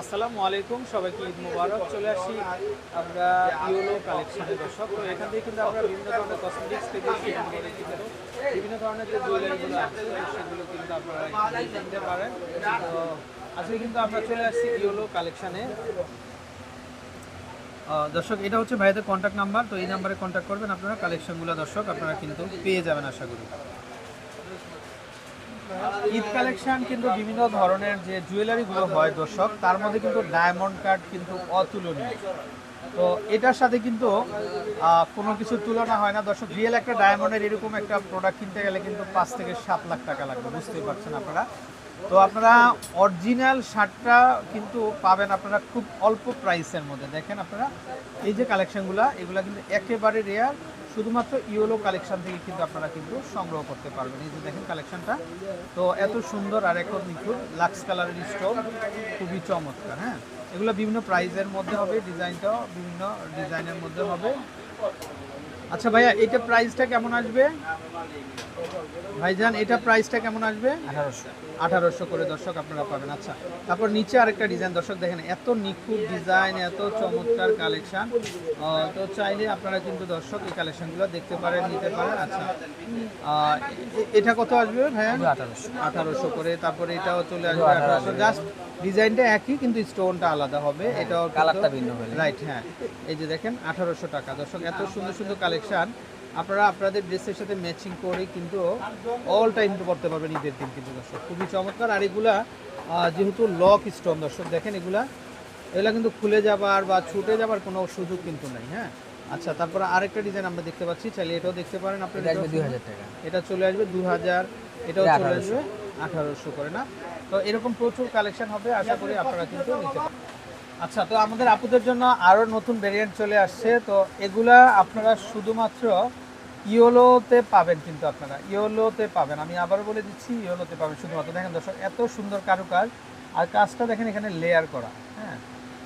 আসসালামু আলাইকুম, সবাইকে ঈদ মুবারক। চলে আসি আমরা ইউলো কালেকশনে দর্শক। তো এখান থেকে কিন্তু আমরা বিভিন্ন ধরনের কসমেটিক্স থেকে বিভিন্ন ধরনের যে জুয়েলারিগুলো আছে, সেগুলো কিন্তু আপনারা কিনতে পারেন। তো আজকে কিন্তু আমরা চলে আসছি ইউলো কালেকশনে। দর্শক, এটা হচ্ছে ভাইদের কন্ট্যাক্ট নাম্বার তো এই নাম্বারে কন্ট্যাক্ট করবেন আপনারা। কালেকশনগুলো দর্শক আপনারা কিন্তু পেয়ে যাবেন, আশা করি। ঈদ কালেকশন কিন্তু বিভিন্ন ধরনের যে জুয়েলারিগুলো হয় দর্শক, তার মধ্যে কিন্তু ডায়মন্ড কার্ড কিন্তু অতুলনীয়। তো এটার সাথে কিন্তু কোনো কিছু তুলনা হয় না। দর্শক রিয়েল একটা ডায়মন্ডের এরকম একটা প্রোডাক্ট কিনতে গেলে কিন্তু পাঁচ থেকে সাত লাখ টাকা লাগবে, বুঝতেই পারছেন আপনারা? তো আপনারা অরিজিনাল শার্টটা কিন্তু পাবেন আপনারা খুব অল্প প্রাইসের মধ্যে। দেখেন আপনারা, এই যে কালেকশনগুলো এগুলো কিন্তু একেবারে রেয়ার শুধুমাত্র ইয়েলো কালেকশন থেকে কিন্তু আপনারা কিন্তু সংগ্রহ করতে পারবেন। এই যে দেখেন কালেকশনটা তো এত সুন্দর আর এখন কিন্তু লাক্স কালারের স্টোভ খুবই চমৎকার হ্যাঁ? এগুলো বিভিন্ন প্রাইজের মধ্যে হবে ডিজাইনটাও বিভিন্ন ডিজাইনের মধ্যে হবে। আচ্ছা ভাইয়া এটা প্রাইসটা কেমন আসবে? ভাইজান এটা প্রাইসটা কেমন আসবে? আঠারোশো। আঠারোশো করে দর্শক আপনারা পাবেন। আচ্ছা তারপর নিচে আরেকটা ডিজাইন দর্শক দেখেন এত নিখুঁত ডিজাইন এত চমৎকার কালেকশন তো চাইলে আপনারা কিন্তু দর্শক এই কালেকশনগুলো দেখতে পারেন নিতে পারেন। আচ্ছা এটা কত আসবে ভাইয়া? আঠারোশো। আঠারোশো করে তারপরে এটাও চলে আসবে আঠারোশো। জাস্ট ডিজাইনটা একই কিন্তু স্টোনটা আলাদা হবে। এটাও কালারটা ভিন্ন হবে রাইট হ্যাঁ। এই যে দেখেন আঠারোশো টাকা। দর্শক এত সুন্দর সুন্দর কালেকশন। আপনারা আপনাদের ড্রেসের সাথে ম্যাচিং করে কিন্তু অল টাইম করতে পারবেন ঈদের দিন কিন্তু দর্শক। খুবই চমৎকার। আর এগুলা যেহেতু লক স্টোন দর্শক দেখেন এগুলা এগুলা কিন্তু খুলে যাবার বা ছুটে যাবার কোনো সুযোগ কিন্তু নাই হ্যাঁ। আচ্ছা তারপরে আরেকটা ডিজাইন আমরা দেখতে পাচ্ছি। চাইলে এটাও দেখতে পারেন এটা আপনারা এটা চলে আসবে দু হাজার এটাও এটা চলে আসবে আঠারোশো করে না? তো এরকম প্রচুর কালেকশন হবে আশা করি আপনারা কিন্তু নিতে আচ্ছা তো আমাদের আপুদের জন্য আরও নতুন ভেরিয়েন্ট চলে আসছে। তো এগুলা আপনারা শুধুমাত্র ইয়োলোতে পাবেন কিন্তু আপনারা ইয়োলোতে পাবেন। আমি আবার বলে দিচ্ছি ইয়োলোতে পাবেন শুধুমাত্র। দেখেন দর্শক এত সুন্দর কারুকাজ। আর কাজটা দেখেন এখানে লেয়ার করা হ্যাঁ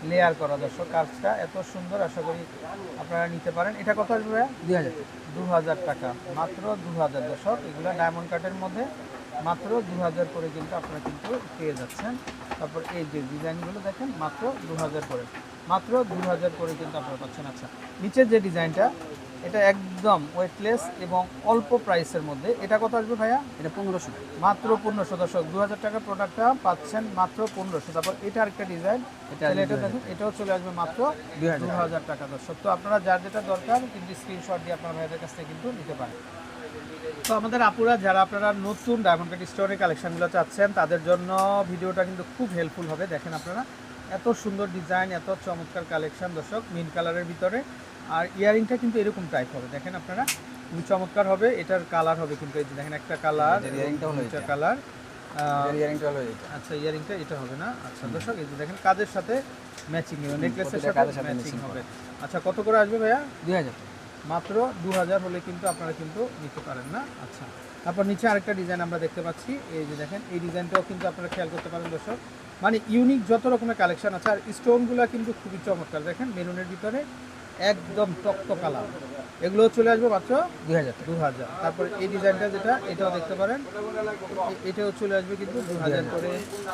লেয়ার করা। দর্শক কাজটা এত সুন্দর আশা করি আপনারা নিতে পারেন। এটা কত আসবে দু হাজার টাকা মাত্র দু হাজার। দশক এগুলো ডায়মন্ড কাটের মধ্যে মাত্র দু হাজার করে কিন্তু আপনারা কিন্তু পেয়ে যাচ্ছেন। তারপর এই যে ডিজাইনগুলো দেখেন মাত্র দু হাজার করে। মাত্র দু হাজার করে কিন্তু আপনারা পাচ্ছেন। আচ্ছা নিচের যে ডিজাইনটা এটা একদম ওয়েটলেস এবং অল্প প্রাইসের মধ্যে। এটা কত আসবে ভাইয়া? এটা পনেরোশো। মাত্র পনেরোশো। দশক দু হাজার টাকার প্রোডাক্টটা পাচ্ছেন মাত্র পনেরোশো। তারপর এটা আরেকটা ডিজাইন এটা এটা দেখুন এটাও চলে আসবে মাত্র দু হাজার টাকা। দর্শক তো আপনারা যার যেটা দরকার কিন্তু স্ক্রিনশট দিয়ে আপনার ভাইয়াদের কাছ থেকে কিন্তু নিতে পারেন। তো আমাদের আপুরা যারা আপনারা নতুন ডায়মন্ড কাট স্টোরের কালেকশনগুলো চাচ্ছেন তাদের জন্য ভিডিওটা কিন্তু খুব হেল্পফুল হবে। দেখেন আপনারা এত সুন্দর ডিজাইন এত চমৎকার কালেকশন দর্শক মিন কালারের ভিতরে। আর ইয়ারিংটা কিন্তু এরকম টাইপ হবে। দেখেন আপনারা খুবই চমৎকার হবে। এটার কালার হবে কিন্তু এই যে দেখেন একটা কালার হলো দুইটা এটা। কালার ইয়ারিংটা হলো এটা। আচ্ছা ইয়ারিংটা এটা হবে না? আচ্ছা দর্শক এই যে দেখেন কাজের সাথে ম্যাচিং নেকলেসের সাথে ম্যাচিং হবে। আচ্ছা কত করে আসবে ভাইয়া? দুই হাজার। মাত্র দু হাজার হলে কিন্তু আপনারা কিন্তু নিতে পারেন না। আচ্ছা। তারপর নিচে আরেকটা ডিজাইন আমরা দেখতে পাচ্ছি। এই যে দেখেন এই ডিজাইনটাও কিন্তু আপনারা খেয়াল করতে পারেন দর্শক। মানে ইউনিক যত রকমের কালেকশন আছে আর স্টোনগুলো কিন্তু খুবই চমৎকার। দেখেন মেরুনের ভিতরে একদম টক্ত কালার এগুলো চলে আসবে মাত্র দুই হাজার দু হাজার তারপরে এই ডিজাইনটা যেটা এটাও দেখতে পারেন। এটাও চলে আসবে কিন্তু দু হাজার করে।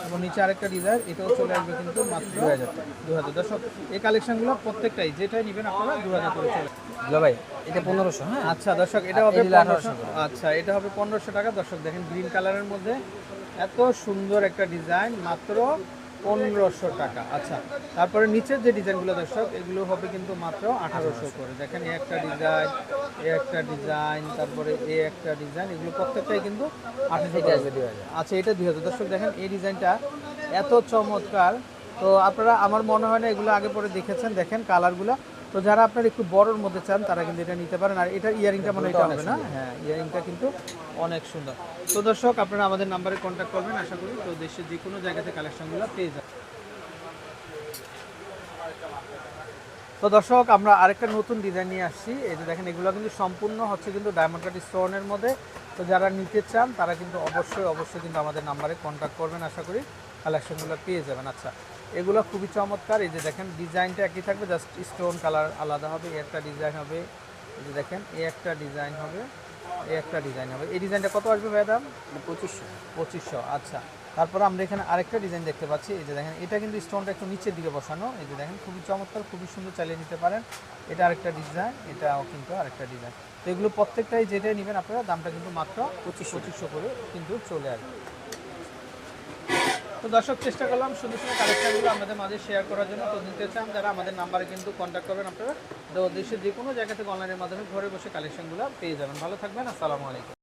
এবং নিচে আরেকটা ডিজাইন এটাও চলে আসবে কিন্তু মাত্র দু হাজার দু হাজার দর্শক এই কালেকশনগুলো প্রত্যেকটাই যেটাই নেবেন আপনারা দু হাজার করে চলে ভাই এটা পনেরোশো হ্যাঁ? আচ্ছা দর্শক এটা হবে পনেরোশো আচ্ছা এটা হবে পনেরোশো টাকা। দর্শক দেখেন গ্রিন কালারের মধ্যে এত সুন্দর একটা ডিজাইন মাত্র পনেরোশো টাকা। আচ্ছা তারপরে নিচের যে ডিজাইনগুলো দর্শক এগুলো হবে কিন্তু মাত্র আঠারোশো করে। দেখেন এ একটা ডিজাইন এ একটা ডিজাইন তারপরে এ একটা ডিজাইন এগুলো প্রত্যেকটাই কিন্তু আঠারোশো টাকা। আচ্ছা এটা দুই হাজার। দর্শক দেখেন এই ডিজাইনটা এত চমৎকার। তো আপনারা আমার মনে হয় না এগুলো আগে পরে দেখেছেন। দেখেন কালারগুলো তো যারা আপনারা একটু বড়র মধ্যে চান তারা কিন্তু এটা নিতে পারেন। আর এটা ইয়ারিংটা মনে হয় এটা হবে না? হ্যাঁ ইয়ারিংটা কিন্তু অনেক সুন্দর। তো দর্শক আপনারা আমাদের নাম্বারে কন্ট্যাক্ট করবেন আশা করি। তো দেশের যে কোনো জায়গাতে কালেকশনগুলো পেয়ে যাবেন। তো দর্শক আমরা আরেকটা নতুন ডিজাইন নিয়ে আসছি। এই যে দেখেন এগুলো কিন্তু সম্পূর্ণ হচ্ছে কিন্তু ডায়মন্ড কাটি স্টোনের মধ্যে। তো যারা নিতে চান তারা কিন্তু অবশ্যই অবশ্যই কিন্তু আমাদের নাম্বারে কন্ট্যাক্ট করবেন আশা করি। কালেকশনগুলো পেয়ে যাবেন। আচ্ছা এগুলো খুবই চমৎকার। এই যে দেখেন ডিজাইনটা একই থাকবে জাস্ট স্টোন কালার আলাদা হবে একটা ডিজাইন হবে এই যে দেখেন এই একটা ডিজাইন হবে এই একটা ডিজাইন হবে। এই ডিজাইনটা কত আসবে ভাই দাম? পঁচিশশো। পঁচিশশো আচ্ছা। তারপরে আমরা এখানে আরেকটা ডিজাইন দেখতে পাচ্ছি এই যে দেখেন এটা কিন্তু স্টোনটা একটু নিচের দিকে বসানো এই যে দেখেন খুবই চমৎকার খুবই সুন্দর চালিয়ে নিতে পারেন। এটা আরেকটা ডিজাইন এটাও কিন্তু আরেকটা ডিজাইন। তো এগুলো প্রত্যেকটাই যেটাই নেবেন আপনারা দামটা কিন্তু মাত্র পঁচিশ পঁচিশশো করে কিন্তু চলে আসবে। তো দর্শক, চেষ্টা করলাম সুন্দর সুন্দর কালেকশনগুলো আমাদের মাঝে শেয়ার করার জন্য। তো নিতে চান যারা আমাদের নাম্বারে কিন্তু কন্ট্যাক্ট করবেন, আপনারা তো দেশের যে কোনো জায়গা থেকে অনলাইনের মাধ্যমে ঘরে বসে কালেকশনগুলো পেয়ে যাবেন। ভালো থাকবেন, আসসালামু আলাইকুম।